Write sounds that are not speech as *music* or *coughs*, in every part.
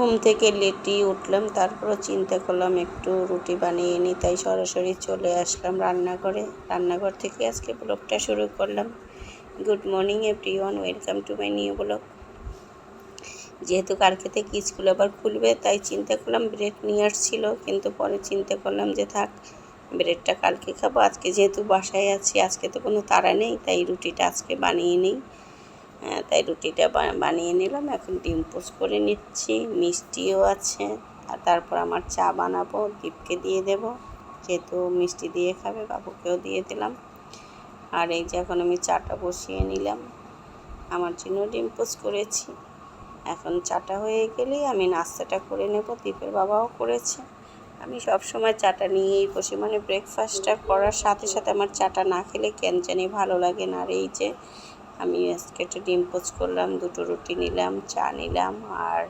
ঘুম থেকে লেটি উঠলাম, তারপরও চিন্তা করলাম একটু রুটি বানিয়ে নিই, তাই সরাসরি চলে আসলাম রান্নাঘরে। রান্নাঘর থেকে আজকে ব্লগটা শুরু করলাম। Good morning everyone welcome to my new blog. যেহেতু কালকেতে কি স্কুল আবার খুলবে, তাই চিন্তা করলাম ব্রেড নিয়ে আসছিল, কিন্তু পরে চিন্তা করলাম যে থাক, ব্রেডটা কালকে খাব। আজকে যেহেতু বাসায় আছি, আজকে তো কোনো তাড়া নেই, তাই রুটিটা আজকে বানিয়ে নিই। তাই রুটিটা বানিয়ে নিলাম। এখন ডিম পোস্ট করে নিচ্ছি, মিষ্টিও আছে। আর তারপর আমার চা বানাবো, দীপকে দিয়ে দেব। যেহেতু মিষ্টি দিয়ে খাবে, বাবুকেও দিয়ে দিলাম। আর এই যে এখন আমি চাটা বসিয়ে নিলাম। আমার জন্য ডিম পোস্ট করেছি। এখন চাটা হয়ে গেলেই আমি নাস্তাটা করে নেব। দীপের বাবাও করেছে। আমি সব সময় চাটা নিয়েই বসি। মানে ব্রেকফাস্টটা করার সাথে সাথে আমার চাটা না খেলে কেন জানি ভালো লাগে না। আর এই যে আমি আজকে একটা ডিম পোচ করলাম, দুটো রুটি নিলাম, চা নিলাম আর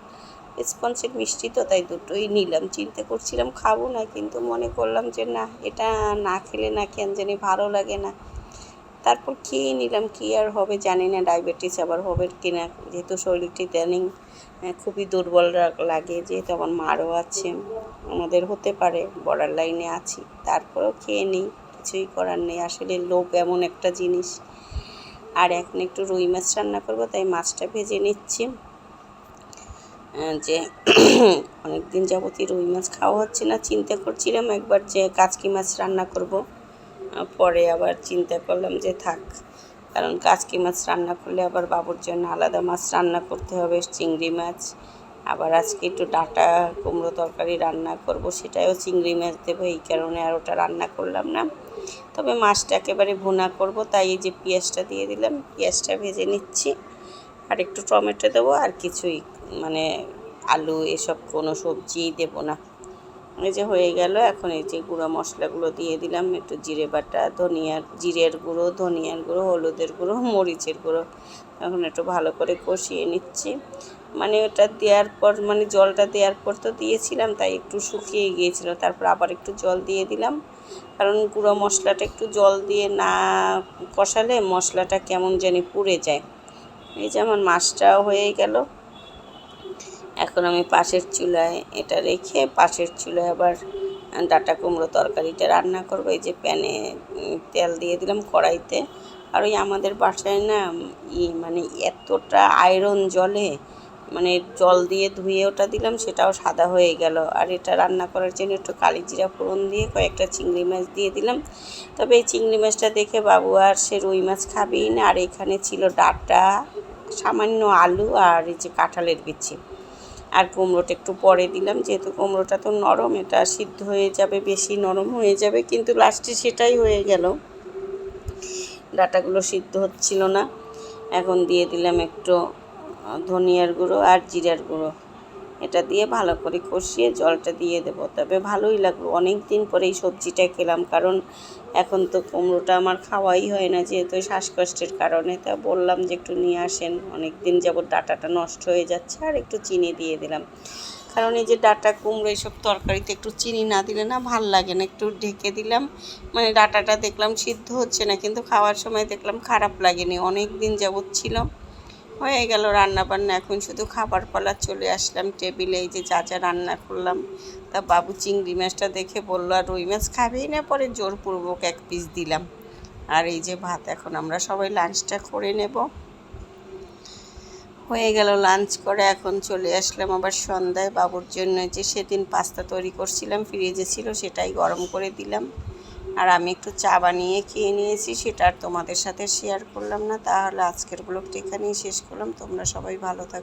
স্পঞ্জের মিষ্টি তো তাই দুটোই নিলাম। চিন্তা করছিলাম খাব না কিন্তু মনে করলাম যে না, এটা না খেলে না কেন জানি ভালো লাগে না। তারপর খেয়ে নিলাম, কি আর হবে জানি না, ডায়াবেটিস আবার হবে কিনা, যেহেতু শরীরটি ইদানিং খুবই দুর্বল লাগে, যেহেতু আমার মারও আছে, আমাদের হতে পারে বর্ডার লাইনে আছি। তারপরেও খেয়ে নিই, কিছুই করার নেই। আসলে লোভ এমন একটা জিনিস। আর এখন একটু রুই মাছ রান্না করব, তাই মাছটা ভেজে নিচ্ছি। যে *coughs* অনেকদিন যাবতীয় রুই মাছ খাওয়া হচ্ছে না, চিন্তা করছিলাম একবার যে কাচকি মাছ রান্না করব। পরে আবার চিন্তা করলাম যে থাক, কারণ কাচকি মাছ রান্না করলে আবার বাবুর জন্য আলাদা মাছ রান্না করতে হবে, চিংড়ি মাছ আবার আজকে একটু ডাঁটা, কুমড়ো তরকারি রান্না করব সেটাও চিংড়ি মাছ দেবো, এই কারণে আর ওটা রান্না করলাম না। তবে মাছটা একেবারে ভুনা করব, তাই এই যে পেঁয়াজটা দিয়ে দিলাম, পেঁয়াজটা ভেজে নিচ্ছি। আর একটু টমেটো দেবো, আর কিছুই মানে আলু এসব কোনো সবজিই দেবো না। এই যে হয়ে গেল, এখন এই যে গুঁড়ো মশলাগুলো দিয়ে দিলাম, একটু জিরে বাটা ধনিয়ার জিরের গুঁড়ো, ধনিয়ার গুঁড়ো, হলুদের গুঁড়ো, মরিচের গুঁড়ো। এখন একটু ভালো করে কষিয়ে নিচ্ছি। মানে ওটা দেওয়ার পর মানে জলটা দেওয়ার পর তো দিয়েছিলাম, তাই একটু শুকিয়ে গিয়েছিল। তারপর আবার একটু জল দিয়ে দিলাম। কারণ গুঁড়ো মশলাটা একটু জল দিয়ে না কষালে মশলাটা কেমন জানি পুড়ে যায়। এই যে আমার মাছটাও হয়ে গেল। এখন আমি পাশের চুলায় এটা রেখে পাশের চুলায় আবার ডাটা কুমড়ো তরকারিটা রান্না করব। এই যে প্যানে তেল দিয়ে দিলাম কড়াইতে। আর ওই আমাদের বাসায় না ই মানে এতটা আয়রন জলে মানে জল দিয়ে ধুয়ে ওটা দিলাম, সেটাও সাদা হয়ে গেল। আর এটা রান্না করার জন্য একটু কালি জিরা ফোড়ন দিয়ে কয়েকটা চিংড়ি মাছ দিয়ে দিলাম। তবে এই চিংড়ি মাছটা দেখে বাবু আর সে রুই মাছ খাবেই না। আর এখানে ছিল ডাটা, সামান্য আলু আর এই যে কাঁঠালের বিচি। আর কুমড়োটা একটু পরে দিলাম, যেহেতু কুমড়োটা তো নরম, এটা সিদ্ধ হয়ে যাবে, বেশি নরম হয়ে যাবে, কিন্তু লাস্টে সেটাই হয়ে গেল। ডাটাগুলো সিদ্ধ হচ্ছিল না। এখন দিয়ে দিলাম একটু ধনিয়ার গুঁড়ো আর জিরার গুঁড়ো। এটা দিয়ে ভালো করে কষিয়ে জলটা দিয়ে দেবো। তবে ভালোই লাগল অনেক দিন পরে এই সবজিটা খেলাম, কারণ এখন তো কুমড়োটা আমার খাওয়াই হয় না যেহেতু শ্বাসকষ্টের কারণে। তা বললাম যে একটু নিয়ে আসেন। অনেক দিন যাবত ডাটাটা নষ্ট হয়ে যাচ্ছে আর একটু চিনি দিয়ে দিলাম। কারণ এই যে ডাটা, কুমড়ো এইসব তরকারিতে একটু চিনি না দিলে না ভালো লাগে না। একটু ঢেকে দিলাম। মানে ডাটাটা দেখলাম সিদ্ধ হচ্ছে না, কিন্তু খাওয়ার সময় দেখলাম খারাপ লাগেনি। অনেক দিন যাবত ছিল হয়ে গেল রান্না বান্না এখন শুধু খাবার পালা চলে আসলাম টেবিলে, এই যে যা যা রান্না করলাম। তা বাবু চিংড়ি মাছটা দেখে বলল, আর রুই মাছ খাবেই না? পরে জোরপূর্বক এক পিস দিলাম। আর এই যে ভাত, এখন আমরা সবাই লাঞ্চটা করে নেব। হয়ে গেল লাঞ্চ করে, এখন চলে আসলাম আবার সন্ধ্যায়। বাবুর জন্য যে সেদিন পাস্তা তৈরি করছিলাম ফ্রিজে ছিল সেটাই গরম করে দিলাম। আর আমি একটু চা বানিয়ে খেয়ে নিয়েছি, সেটা আর তোমাদের সাথে শেয়ার করলাম না। তাহলে আজকের ব্লগটি এখানেই শেষ করলাম। তোমরা সবাই ভালো থাকো।